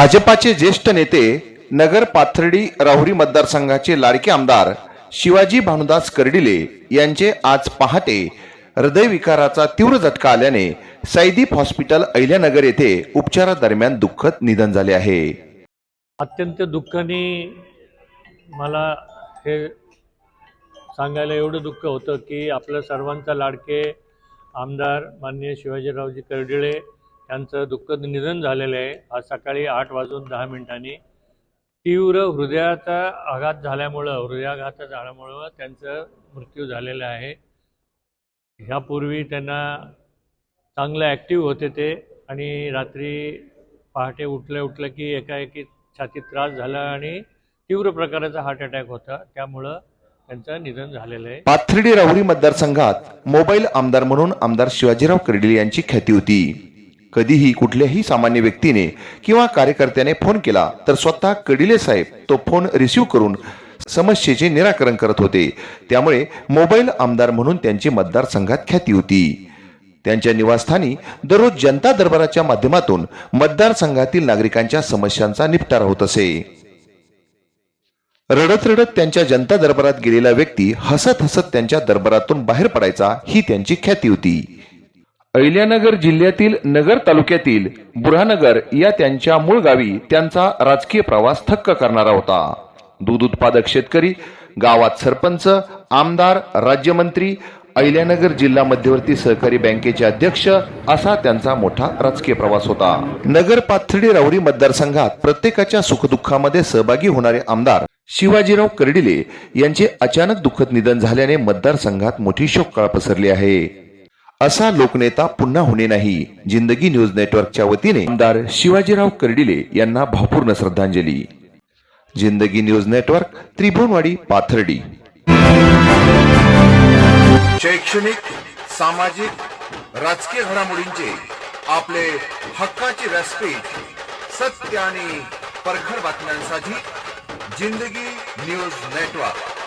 भाजपाचे ज्येष्ठ नेते नगर पाथर्डी राहुरी मतदारसंघाचे लाडके आमदार शिवाजी भानुदास कर्डिले यांचे आज पहाटे हृदयविकाराचा तीव्र झटका आल्याने सैदीप हॉस्पिटल अहिल्यानगर येथे उपचारादरम्यान दुःखद निधन झाले आहे. अत्यंत दुःखाने मला हे सांगायला एवढं दुःख होतं की आपल्या सर्वांचा लाडके आमदार माननीय शिवाजीरावजी कर्डिळे त्यांचं दुःखद निधन झालेलं आहे. आज सकाळी आठ वाजून दहा मिनिटांनी तीव्र हृदयाचा आघात झाल्यामुळं हृदयाघात झाल्यामुळं त्यांचं मृत्यू झालेला आहे. ह्यापूर्वी त्यांना चांगलं ॲक्टिव्ह होते ते आणि रात्री पहाटे उठल्या उठलं की एकाएकी छातीत त्रास झाला आणि तीव्र प्रकाराचा हार्ट अटॅक होता. त्यामुळं त्यांचं निधन झालेलं आहे. पाथर्डी राहुरी मतदारसंघात मोबाईल आमदार म्हणून आमदार शिवाजीराव कर्डिले यांची ख्याती होती. कधीही कुठल्याही सामान्य व्यक्तीने किंवा कार्यकर्त्याने फोन केला तर स्वतः कडिले साहेब तो फोन रिसिव्ह करून समस्येचे निराकरण करत होते. त्यामुळे मोबाईल आमदार म्हणून त्यांची मतदारसंघात ख्याती होती. त्यांच्या निवासस्थानी दररोज जनता दरबाराच्या माध्यमातून मतदारसंघातील नागरिकांच्या समस्यांचा निपटारा होत असे. रडत रडत त्यांच्या जनता दरबारात गेलेला व्यक्ती हसत हसत त्यांच्या दरबारातून बाहेर पडायचा ही त्यांची ख्याती होती. अहिल्यानगर जिल्ह्यातील नगर तालुक्यातील बुरहानगर या त्यांच्या मूळ गावी त्यांचा राजकीय प्रवास थक्क करणारा होता. दूध उत्पादक शेतकरी गावात सरपंच आमदार राज्यमंत्री अहिल्यानगर जिल्हा मध्यवर्ती सहकारी बँकेचे अध्यक्ष असा त्यांचा मोठा राजकीय प्रवास होता. नगर पाथर्डी राहुरी मतदारसंघात प्रत्येकाच्या सुखदुःखामध्ये सहभागी होणारे आमदार शिवाजीराव कर्डिले यांचे अचानक दुःखद निधन झाल्याने मतदारसंघात मोठी शोककळा पसरली आहे. असा लोकनेता पुन्हा होणे नाही. जिंदगी न्यूज नेटवर्कच्या वतीने आमदार शिवाजीराव कर्डिले यांना भावपूर्ण श्रद्धांजली. जिंदगी न्यूज नेटवर्क त्रिभुवनवाडी पाथर्डी. शैक्षणिक सामाजिक राजकीय घडामोडींचे आपले हक्काचे व्यासपीठ सत्य आणि परखड बातम्यांसाठी जिंदगी न्यूज नेटवर्क.